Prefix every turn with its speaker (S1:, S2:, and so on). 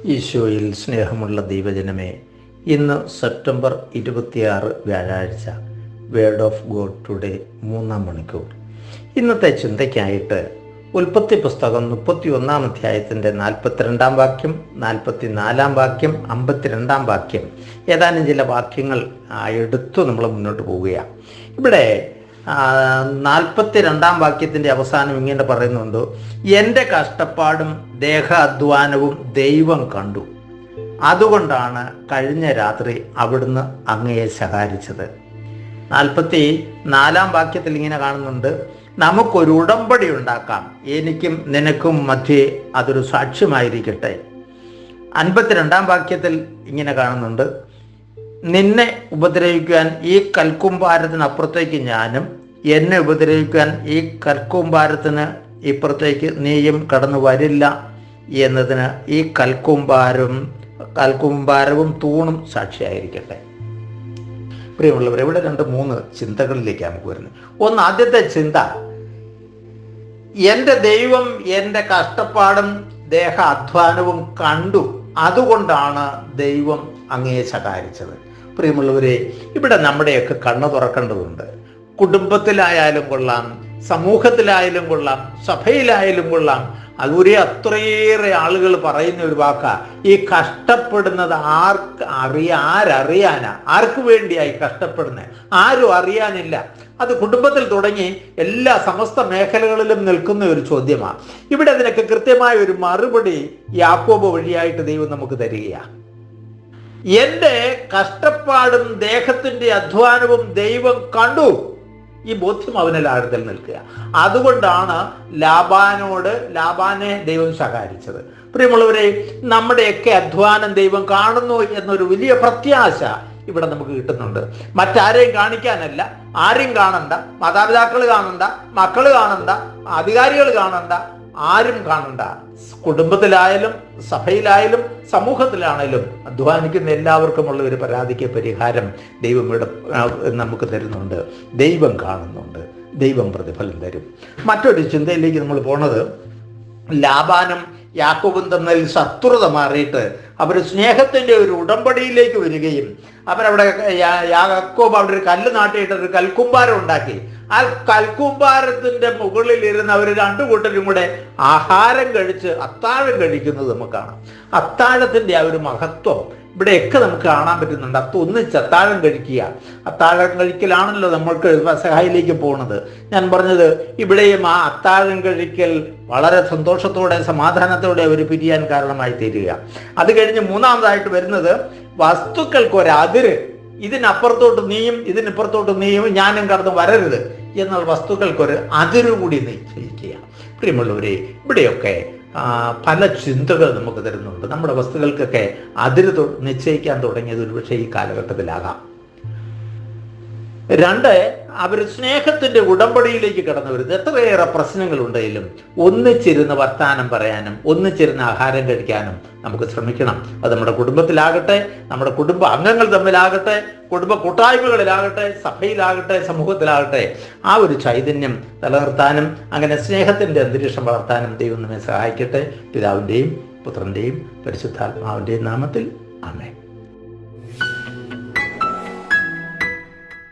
S1: ഈശോയിൽ സ്നേഹമുള്ള ദൈവജനമേ ഇന്ന് സെപ്റ്റംബർ ഇരുപത്തിയാറ് വ്യാഴാഴ്ച വേർഡ് ഓഫ് ഗോഡ് ടുഡേ മൂന്നാം മണിക്കൂർ. ഇന്നത്തെ ചിന്തയ്ക്കായിട്ട് ഉൽപ്പത്തി പുസ്തകം മുപ്പത്തി ഒന്നാം അധ്യായത്തിന്റെ നാൽപ്പത്തിരണ്ടാം വാക്യം നാൽപ്പത്തി നാലാം വാക്യം അമ്പത്തിരണ്ടാം വാക്യം ഏതാനും ചില വാക്യങ്ങൾ എടുത്തു നമ്മൾ മുന്നോട്ട് പോവുകയാണ്. ഇവിടെ നാൽപ്പത്തി രണ്ടാം വാക്യത്തിന്റെ അവസാനം ഇങ്ങനെ പറയുന്നുണ്ട് എന്റെ കഷ്ടപ്പാടും ദേഹാധ്വാനവും ദൈവം കണ്ടു. അതുകൊണ്ടാണ് കഴിഞ്ഞ രാത്രി അവിടുന്ന് അങ്ങയെ ശകാരിച്ചത്. നാൽപ്പത്തി നാലാം വാക്യത്തിൽ ഇങ്ങനെ കാണുന്നുണ്ട് നമുക്കൊരു ഉടമ്പടി ഉണ്ടാക്കാം. എനിക്കും നിനക്കും മധ്യേ അതൊരു സാക്ഷ്യമായിരിക്കട്ടെ. അൻപത്തിരണ്ടാം വാക്യത്തിൽ ഇങ്ങനെ കാണുന്നുണ്ട് നിന്നെ ഉപദ്രവിക്കുവാൻ ഈ കൽക്കുംഭാരത്തിനപ്പുറത്തേക്ക് ഞാനും എന്നെ ഉപദ്രവിക്കുവാൻ ഈ കൽക്കുംഭാരത്തിന് ഇപ്പുറത്തേക്ക് നീയും കടന്നു വരില്ല എന്നതിന് ഈ കൽക്കുംഭാരം കൽക്കുംഭാരവും തൂണും സാക്ഷിയായിരിക്കട്ടെ. പ്രിയമുള്ളവർ ഇവിടെ രണ്ട് മൂന്ന് ചിന്തകളിലേക്ക് നമുക്ക് വരുന്നത് ഒന്ന് ആദ്യത്തെ ചിന്ത എന്റെ ദൈവം എന്റെ കഷ്ടപ്പാടും ദേഹ അധ്വാനവും കണ്ടു. അതുകൊണ്ടാണ് ദൈവം അങ്ങയെ ശകാരിച്ചത്. പ്രിയമുള്ളവരെ ഇവിടെ നമ്മുടെയൊക്കെ കണ്ണു തുറക്കേണ്ടതുണ്ട്. കുടുംബത്തിലായാലും കൊള്ളാം സമൂഹത്തിലായാലും കൊള്ളാം സഭയിലായാലും കൊള്ളാം. അതുവരെ അത്രയേറെ ആളുകൾ പറയുന്ന ഒരു വാക്ക ഈ കഷ്ടപ്പെടുന്നത് ആർക്ക് അറിയാ ആരറിയാനാ? ആർക്ക് വേണ്ടിയായി കഷ്ടപ്പെടുന്നത് ആരും അറിയാനില്ല. അത് കുടുംബത്തിൽ തുടങ്ങി എല്ലാ സമസ്ത മേഖലകളിലും നിൽക്കുന്ന ഒരു ചോദ്യമാണ് ഇവിടെ അതിനൊക്കെ കൃത്യമായ ഒരു മറുപടി യാക്കോബ് വഴിയായിട്ട് ദൈവം നമുക്ക് തരികയാണ് എന്റെ കഷ്ടപ്പാടും ദേഹത്തിന്റെ അധ്വാനവും ദൈവം കണ്ടു. ഈ ബോധ്യം അവനെ ആഴത്തിൽ നിൽക്കുക. അതുകൊണ്ടാണ് ലാബാനോട് ലാബാനെ ദൈവം ശകാരിച്ചത്. പ്രിയമുള്ളവരെ നമ്മുടെയൊക്കെ അധ്വാനം ദൈവം കാണുന്നു എന്നൊരു വലിയ പ്രത്യാശ ഇവിടെ നമുക്ക് കിട്ടുന്നുണ്ട്. മറ്റാരെയും കാണിക്കാനല്ല ആരെയും കാണണ്ട മാതാപിതാക്കൾ കാണണ്ട മക്കൾ കാണണ്ട അധികാരികൾ കാണണ്ട ആരും കാണണ്ട. കുടുംബത്തിലായാലും സഭയിലായാലും സമൂഹത്തിലാണേലും അധ്വാനിക്കുന്ന എല്ലാവർക്കുമുള്ള ഒരു പരാതിക്ക് പരിഹാരം ദൈവം ഇവിടെ നമുക്ക് തരുന്നുണ്ട്. ദൈവം കാണുന്നുണ്ട്. ദൈവം പ്രതിഫലം തരും. മറ്റൊരു ചിന്തയിലേക്ക് നമ്മൾ പോണത് ലാബാനും യാക്കോബും തമ്മിൽ ശത്രുത മാറിയിട്ട് അവർ സ്നേഹത്തിന്റെ ഒരു ഉടമ്പടിയിലേക്ക് വരികയും അവരവിടെ യാക്കോബ് അവിടെ ഒരു കല്ല് നാട്ടിയിട്ട് ഒരു കൽക്കുമ്പാരം ഉണ്ടാക്കി. ആ കൽക്കുംബാരത്തിന്റെ മുകളിൽ ഇരുന്ന് അവർ രണ്ടു കൂട്ടരും കൂടെ ആഹാരം കഴിച്ച് അത്താഴം കഴിക്കുന്നത് നമുക്ക് കാണാം. അത്താഴത്തിന്റെ ആ ഒരു മഹത്വം ഇവിടെയൊക്കെ നമുക്ക് കാണാൻ പറ്റുന്നുണ്ട്. അത്ത ഒന്നിച്ച് അത്താഴം കഴിക്കുക. അത്താഴം കഴിക്കലാണല്ലോ നമ്മൾക്ക് സഹായിലേക്ക് പോകുന്നത് ഞാൻ പറഞ്ഞത് ഇവിടെയും ആ അത്താഴം കഴിക്കൽ വളരെ സന്തോഷത്തോടെ സമാധാനത്തോടെ അവർ പിരിയാൻ കാരണമായി തീരുക. അത് കഴിഞ്ഞ് മൂന്നാമതായിട്ട് വരുന്നത് വസ്തുക്കൾക്ക് ഒരു അതിര് ഇതിനപ്പുറത്തോട്ട് നീയും ഇതിനപ്പുറത്തോട്ട് നീയും ഞാനും കടന്ന് വരരുത് എന്നുള്ള വസ്തുക്കൾക്കൊരു അതിര് കൂടി നിശ്ചയിക്കുക പ്രിയമുള്ളവരെ ഇവിടെയൊക്കെ പല ചിന്തകൾ നമുക്ക് തരുന്നുണ്ട്. നമ്മുടെ വസ്തുക്കൾക്കൊക്കെ അതിര് നിശ്ചയിക്കാൻ തുടങ്ങിയത് ഒരുപക്ഷെ ഈ കാലഘട്ടത്തിലാകാം. രണ്ട് അവർ സ്നേഹത്തിന്റെ ഉടമ്പടിയിലേക്ക് കടന്നു വരുന്നത് എത്രയേറെ പ്രശ്നങ്ങൾ ഉണ്ടെങ്കിലും ഒന്നിച്ചിരുന്ന് വർത്താനം പറയാനും ഒന്നിച്ചിരുന്ന് ആഹാരം കഴിക്കാനും നമുക്ക് ശ്രമിക്കണം. അത് നമ്മുടെ കുടുംബത്തിലാകട്ടെ നമ്മുടെ കുടുംബ അംഗങ്ങൾ തമ്മിലാകട്ടെ കുടുംബ കൂട്ടായ്മകളിലാകട്ടെ സഭയിലാകട്ടെ സമൂഹത്തിലാകട്ടെ ആ ഒരു ചൈതന്യം നിലനിർത്താനും അങ്ങനെ സ്നേഹത്തിന്റെ അന്തരീക്ഷം വളർത്താനും ദൈവം നമ്മെ സഹായിക്കട്ടെ. പിതാവിന്റെയും പുത്രന്റെയും പരിശുദ്ധാത്മാവിന്റെയും നാമത്തിൽ. ആമേ